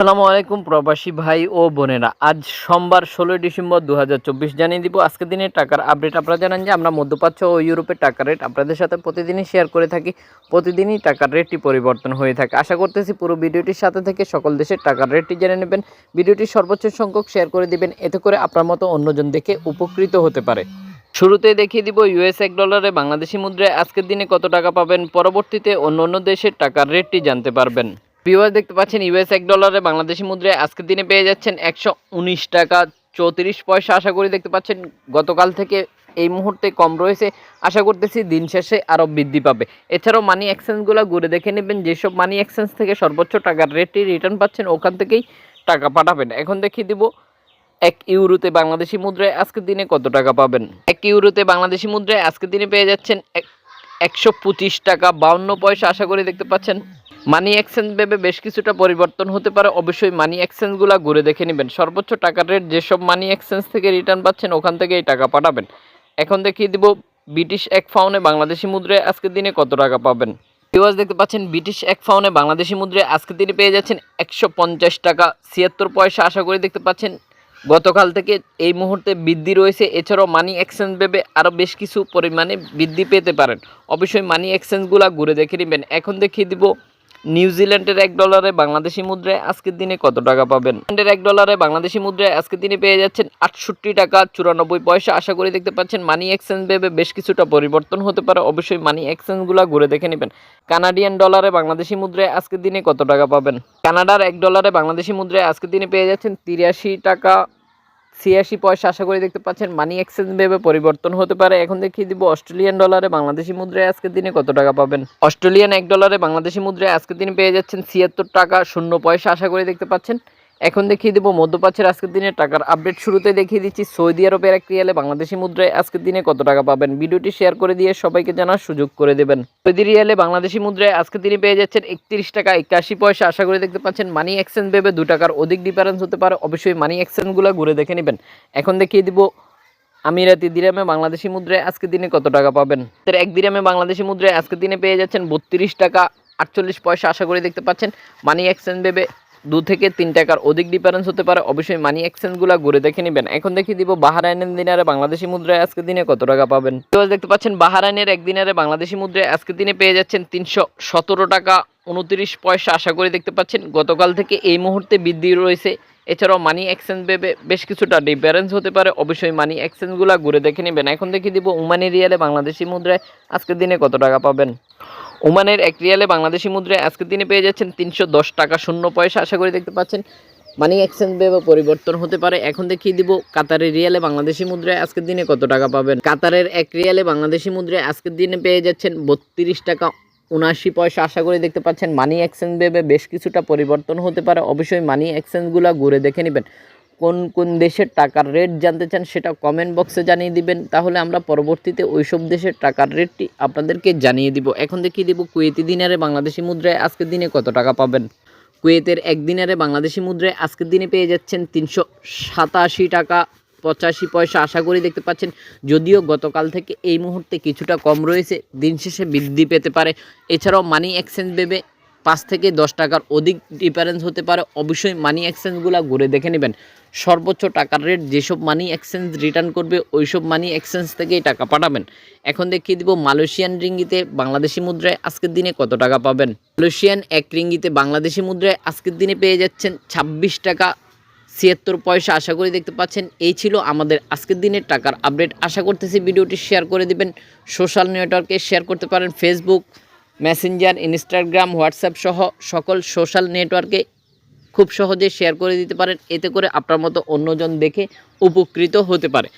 আসসালামু আলাইকুম প্রবাসী ভাই ও বোনেরা। আজ সোমবার ষোলোই ডিসেম্বর দু হাজার চব্বিশ জানিয়ে দিব আজকের দিনে টাকার আপডেট আপনারা জানেন যে আমরা মধ্যপ্রাচ্য ও ইউরোপের টাকার রেট আপনাদের সাথে প্রতিদিনই শেয়ার করে থাকি। প্রতিদিনই টাকার রেটটি পরিবর্তন হয়ে থাকে। আশা করতেছি পুরো ভিডিওটির সাথে থেকে সকল দেশের টাকার রেটটি জেনে নেবেন। ভিডিওটি সর্বোচ্চ সংখ্যক শেয়ার করে দিবেন। এতে করে আপনার মতো অন্যজন দেখে উপকৃত হতে পারে। শুরুতেই দেখিয়ে দিব ইউএস এক ডলারে বাংলাদেশি মুদ্রায় আজকের দিনে কত টাকা পাবেন? পরবর্তীতে অন্য অন্য দেশের টাকার রেটটি জানতে পারবেন। ভিউয়ার দেখতে পাচ্ছেন ইউএস এক ডলারে বাংলাদেশি মুদ্রায় আজকের দিনে পেয়ে যাচ্ছেন একশো উনিশ টাকা, চৌত্রিশ পয়সা আশা করি দেখতে পাচ্ছেন, গতকাল থেকে এই মুহূর্তে কম রয়েছে। আশা করতেছি দিন শেষে আরও বৃদ্ধি পাবে। এছাড়াও মানি এক্সচেঞ্জগুলো ঘুরে দেখে নেবেন, যেসব মানি এক্সচেঞ্জ থেকে সর্বোচ্চ টাকার রেটটি রিটার্ন পাচ্ছেন, ওখান থেকেই টাকা পাঠাবেন। এখন দেখিয়ে দিব, এক ইউরোতে বাংলাদেশি মুদ্রায় আজকের দিনে কত টাকা পাবেন? এক ইউরোতে বাংলাদেশি মুদ্রায় আজকের দিনে পেয়ে যাচ্ছেন এক- একশো টাকা, বাউন্ন পয়সা আশা করি দেখতে পাচ্ছেন। মানি এক্সচেঞ্জ ভেবে বেশ কিছুটা পরিবর্তন হতে পারে। অবশ্যই মানি এক্সচেঞ্জগুলো ঘুরে দেখে নেবেন। সর্বোচ্চ টাকার রেট যেসব মানি এক্সচেঞ্জ থেকে রিটার্ন পাচ্ছেন, ওখান থেকেই টাকা পাঠাবেন। এখন দেখিয়ে দিব ব্রিটিশ এক ফাউনে বাংলাদেশি মুদ্রায় আজকের দিনে কত টাকা পাবেন। ভিউয়ার্স দেখতে পাচ্ছেন ব্রিটিশ এক ফাউনে বাংলাদেশি মুদ্রায় আজকে দিনে পেয়ে যাচ্ছেন একশো পঞ্চাশ টাকা। ছিয়াত্তর পয়সা আশা করি দেখতে পাচ্ছেন, গতকাল থেকে এই মুহূর্তে বৃদ্ধি রয়েছে। এছাড়াও মানি এক্সচেঞ্জ ভেবে আরও বেশ কিছু পরিমাণে বৃদ্ধি পেতে পারেন। অবশ্যই মানি এক্সচেঞ্জগুলো ঘুরে দেখে নেবেন। এখন দেখিয়ে দিব নিউজিল্যান্ডের এক ডলারে বাংলাদেশি মুদ্রায় আজকের দিনে কত টাকা পাবেন? এক ডলারে বাংলাদেশি মুদ্রায় আজকের দিনে পেয়ে যাচ্ছেন আটষট্টি টাকা চুরানব্বই পয়সা। আশা করি দেখতে পাচ্ছেন মানি এক্সচেঞ্জ ভেবে বেশ কিছুটা পরিবর্তন হতে পারে। অবশ্যই মানি এক্সচেঞ্জগুলো ঘুরে দেখে নেবেন। কানাডিয়ান ডলারে বাংলাদেশি মুদ্রায় আজকের দিনে কত টাকা পাবেন? কানাডার এক ডলারে বাংলাদেশি মুদ্রায় আজকের দিনে পেয়ে যাচ্ছেন তিরাশি টাকা ছিয়াশি পয়সা আশা করি দেখতে পাচ্ছেন মানি এক্সচেঞ্জ ভেবে পরিবর্তন হতে পারে। এখন দেখিয়ে দিব অস্ট্রেলিয়ান ডলারে বাংলাদেশি মুদ্রায় আজকের দিনে কত টাকা পাবেন? অস্ট্রেলিয়ান এক ডলারে বাংলাদেশি মুদ্রায় আজকের দিনে পেয়ে যাচ্ছেন ছিয়াত্তর টাকা শূন্য পয়সা আশা করি দেখতে পাচ্ছেন। এখন দেখিয়ে দিব মধ্যপ্রাচ্যের আজকের দিনে টাকার আপডেট শুরুতে দেখিয়ে দিচ্ছি সৌদি আরবের এক রিয়ালে বাংলাদেশি মুদ্রায় আজকের দিনে কত টাকা পাবেন? ভিডিওটি শেয়ার করে দিয়ে সবাইকে জানার সুযোগ করে দেবেন। সৌদি রিয়ালে বাংলাদেশি মুদ্রায় আজকের দিনে পেয়ে যাচ্ছেন একত্রিশ টাকা একাশি পয়সা। আশা করে দেখতে পাচ্ছেন মানি এক্সচেঞ্জ ভেবে দু টাকার অধিক ডিফারেন্স হতে পারে। অবশ্যই মানি এক্সচেঞ্জগুলো ঘুরে দেখে নেবেন। এখন দেখিয়ে দিব আমিরাতি দিরামে বাংলাদেশি মুদ্রায় আজকের দিনে কত টাকা পাবেন? এক দিরামে বাংলাদেশি মুদ্রায় আজকের দিনে পেয়ে যাচ্ছেন বত্রিশ টাকা আটচল্লিশ পয়সা। আশা করে দেখতে পাচ্ছেন মানি এক্সচেঞ্জ ভেবে দু থেকে তিন টাকার অধিক ডিফারেন্স হতে পারে। অবশ্যই মানি এক্সচেঞ্জগুলো ঘুরে দেখে নেবেন। এখন দেখিয়ে দিব বাহারাইনের দিনারে বাংলাদেশি মুদ্রায় আজকে দিনে কত টাকা পাবেন। দেখতে পাচ্ছেন বাহারাইনের এক দিনারে বাংলাদেশি মুদ্রায় আজকে দিনে পেয়ে যাচ্ছেন তিনশো সতেরো টাকা উনত্রিশ পয়সা। আশা করে দেখতে পাচ্ছেন গতকাল থেকে এই মুহূর্তে বৃদ্ধি রয়েছে। এছাড়াও মানি এক্সচেঞ্জ ভেবে বেশ কিছুটা ডিফারেন্স হতে পারে। অবশ্যই মানি এক্সচেঞ্জগুলো ঘুরে দেখে নেবেন। এখন দেখিয়ে দিব উমানি রিয়ালে বাংলাদেশি মুদ্রায় আজকের দিনে কত টাকা পাবেন। ওমানের এক রিয়ালে বাংলাদেশি মুদ্রায় আজকের দিনে পেয়ে যাচ্ছেন তিনশো দশ টাকা শূন্য পয়সা। আশা করি দেখতে পাচ্ছেন মানি এক্সচেঞ্জ ভেবে পরিবর্তন হতে পারে। এখন দেখিয়ে দিব কাতারের রিয়ালে বাংলাদেশি মুদ্রায় আজকের দিনে কত টাকা পাবেন। কাতারের এক রিয়ালে বাংলাদেশি মুদ্রায় আজকের দিনে পেয়ে যাচ্ছেন বত্রিশ টাকা উনআশি পয়সা। আশা করি দেখতে পাচ্ছেন মানি এক্সচেঞ্জ ভেবে বেশ কিছুটা পরিবর্তন হতে পারে। অবশ্যই মানি এক্সচেঞ্জগুলো ঘুরে দেখে নেবেন। কোন কোন দেশের টাকার রেট জানতে চান সেটা কমেন্ট বক্সে জানিয়ে দিবেন। তাহলে আমরা পরবর্তীতে ওইসব দেশের টাকার রেটটি আপনাদেরকে জানিয়ে দিব। এখন দেখিয়ে দিব কুয়েতি দিনারে বাংলাদেশি মুদ্রায় আজকের দিনে কত টাকা পাবেন। কুয়েতের একদিনারে বাংলাদেশি মুদ্রায় আজকের দিনে পেয়ে যাচ্ছেন তিনশো সাতাশি টাকা পঁচাশি পয়সা। আশা করি দেখতে পাচ্ছেন, যদিও গতকাল থেকে এই মুহূর্তে কিছুটা কম রয়েছে, দিন শেষে বৃদ্ধি পেতে পারে। এছাড়াও মানি এক্সচেঞ্জ ভেবে পাঁচ থেকে দশ টাকার অধিক ডিফারেন্স হতে পারে। অবশ্যই মানি এক্সচেঞ্জগুলো ঘুরে দেখে নেবেন। সর্বোচ্চ টাকার রেট যেসব মানি এক্সচেঞ্জ রিটার্ন করবে, ওইসব মানি এক্সচেঞ্জ থেকেই টাকা পাঠাবেন। এখন দেখিয়ে দিব মালয়েশিয়ান রিঙ্গিতে বাংলাদেশি মুদ্রায় আজকের দিনে কত টাকা পাবেন? মালয়েশিয়ান এক রিঙ্গিতে বাংলাদেশি মুদ্রায় আজকের দিনে পেয়ে যাচ্ছেন ছাব্বিশ টাকা ছিয়াত্তর পয়সা। আশা করি দেখতে পাচ্ছেন, এই ছিল আমাদের আজকের দিনের টাকার আপডেট আশা করতেছি ভিডিওটি শেয়ার করে দিবেন। সোশ্যাল নেটওয়ার্কে শেয়ার করতে পারেন ফেসবুক মেসেঞ্জার ইনস্টাগ্রাম হোয়াটসঅ্যাপ সহ সকল সোশ্যাল নেটওয়ার্কে খুব সহজে শেয়ার করে দিতে পারেন। এতে করে আপনার মতো অন্যজন দেখে উপকৃত হতে পারে।